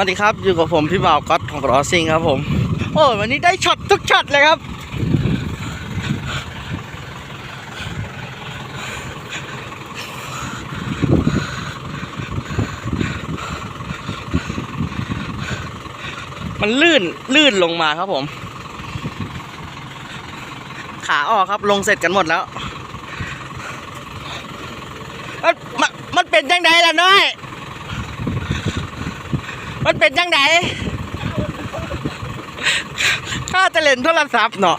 วัสดีครับอยู่กับผมพี่บ่าวก๊อตของรอซิงครับผม โอ้ยวันนี้ได้ช็อตทุกช็อตเลยครับมันลื่นลื่นลงมาครับผม ขาออกครับลงเสร็จกันหมดแล้ว มันมันมันเป็นยังไงล่ะน้อย มันเป็นยังไงข้าจะเล่นโทรศัพท์เนาะ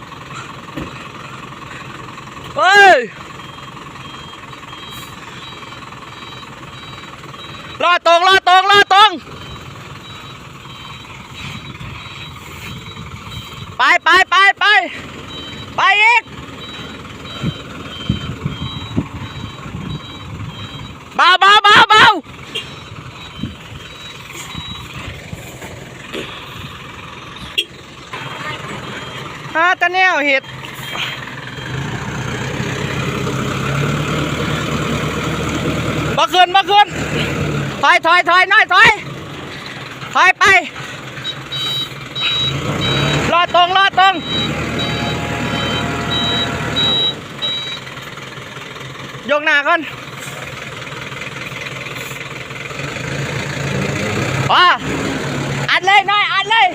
เฮ้ยรอตรงรอตรงรอตรงไปไปไปไปไปอีกเบาเบาเบาเบาฮาตะแนวเห็ดมาขึ้นมาขึ้นถอยถอยถอยน้อยถอยถอยไป รอตรงรอตรงยกหน้าก่อนว้าอัดเลยน้อยอัดเลย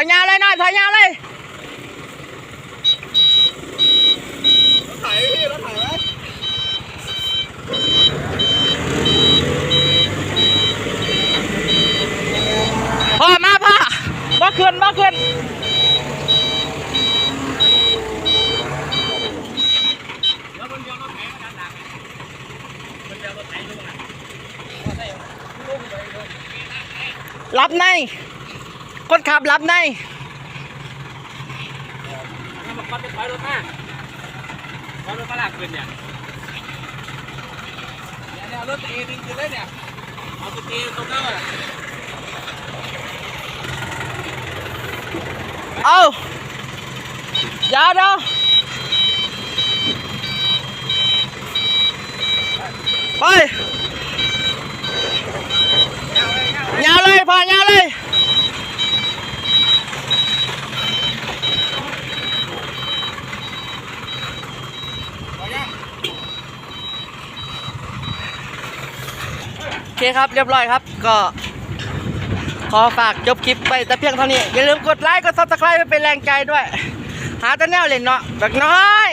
อยยาวเลยน้อยถอยยาวเลยถ่ายพี่รถถ่ายไว้พ่อมาพ่อมาขึ้นมาขึ้นแล้วมันเดียวรถแข็งมันดังมันเดียวรถไถลงน่ะรับใน คนขับรับในแล้วมันก็จะถอยรถมาถอยรถมาลากขึ้นเนี่ยเนี่ยเนี่ยรถเอดึงขึ้นเลยเนี่ย เอาตัวเอตรงนั้นอะเอายาวเด้อไปยาวเลยพ่อยาวเลย ถอยยัง โอ เคครับเรียบร้อยครับ ก็ขอฝากจบคลิปไปแต่เพียงเท่านี้ อย่าลืมกดไลค์กดซับสไครป์เป็นแรงใจด้วย หาแตะแนวเล่นเนาะแบบน้อย